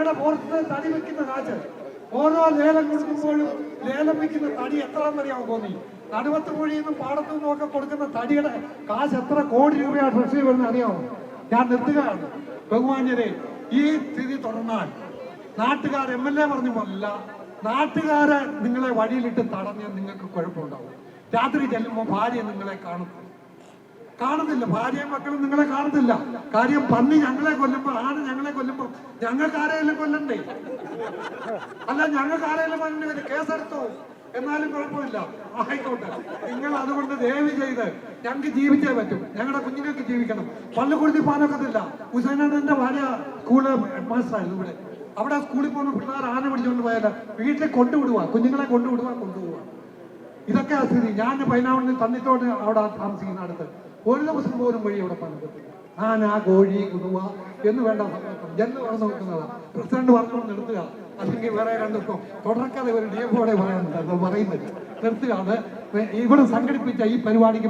ഞങ്ങളുടെ പുറത്ത് തടി വെക്കുന്ന കാശ് ഓരോ ലേലം കൊടുക്കുമ്പോഴും ലേലം വെക്കുന്ന തടി എത്രയാണെന്നറിയാമോ തോന്നി നടുവത്ത് നിന്നും പാടത്തു നിന്നും ഒക്കെ കൊടുക്കുന്ന തടിയുടെ കാശ് എത്ര കോടി രൂപയാണ് ട്രഷറി വരുന്നത് അറിയാമോ? ഞാൻ നിർത്തുകയാണ്. ബഹുമാന്യരെ ഈ സ്ഥിതി തുടർന്നാൽ നാട്ടുകാർ എം എൽ എ പറഞ്ഞു പോലല്ല നാട്ടുകാരെ നിങ്ങളെ വഴിയിലിട്ട് തടഞ്ഞ് നിങ്ങൾക്ക് കുഴപ്പമുണ്ടാവും. രാത്രി ചെല്ലുമ്പോൾ ഭാര്യ നിങ്ങളെ കാണും. കാണുന്നില്ല. ഭാര്യയും മക്കളും നിങ്ങളെ കാണുന്നില്ല. കാര്യം പന്നി ഞങ്ങളെ കൊല്ലുമ്പോ ആണ് ഞങ്ങളെ കൊല്ലുമ്പോ ഞങ്ങൾക്ക് ആരെയെല്ലാം കൊല്ലണ്ടേ? അല്ല ഞങ്ങൾക്ക് ആരെയെല്ലാം കൊല്ലണ്ടേ? കേസെടുത്തോ. എന്നാലും കുഴപ്പമില്ല. ആയിക്കോട്ടെ. നിങ്ങൾ അതുകൊണ്ട് ദയവ് ചെയ്ത് ഞങ്ങൾക്ക് ജീവിച്ചേ പറ്റും. ഞങ്ങളുടെ കുഞ്ഞുങ്ങൾക്ക് ജീവിക്കണം. പള്ളി കൊടുത്തി പാനൊക്കത്തില്ല ഹുസൈനന്റെ ഭാര്യ സ്കൂൾ ആയിരുന്നു ഇവിടെ. അവിടെ സ്കൂളിൽ പോകുന്ന പിള്ളേർ ആന പിടിച്ചുകൊണ്ട് പോയാൽ വീട്ടിൽ കൊണ്ടുവിടുക കുഞ്ഞുങ്ങളെ കൊണ്ടുവിടുക കൊണ്ടുപോവുക ഇതൊക്കെ സ്ഥിതി. ഞാൻ പൈനാവണിൽ തന്നിത്തോട്ട് അവിടെ താമസിക്കുന്ന അടുത്ത്. ഒരു ദിവസം പോലും വഴി അവിടെ പണിതിട്ടില്ല. ആനാ കോഴി കുടുവ എന്ന് വേണ്ട സങ്കല്പം ജനൽ നോക്കുന്നത്. പ്രസിഡന്റ് വർക്കൊന്നും നിർത്തുക. അല്ലെങ്കിൽ വേറെ കണ്ടിട്ടോ തുടർക്കഥ ഒരു നിയമോടെ പറയാനുണ്ട്. അത് പറയുന്നില്ല. നിർത്തുകയാണ് ഇവിടെ സംഘടിപ്പിച്ച ഈ പരിപാടിക്ക്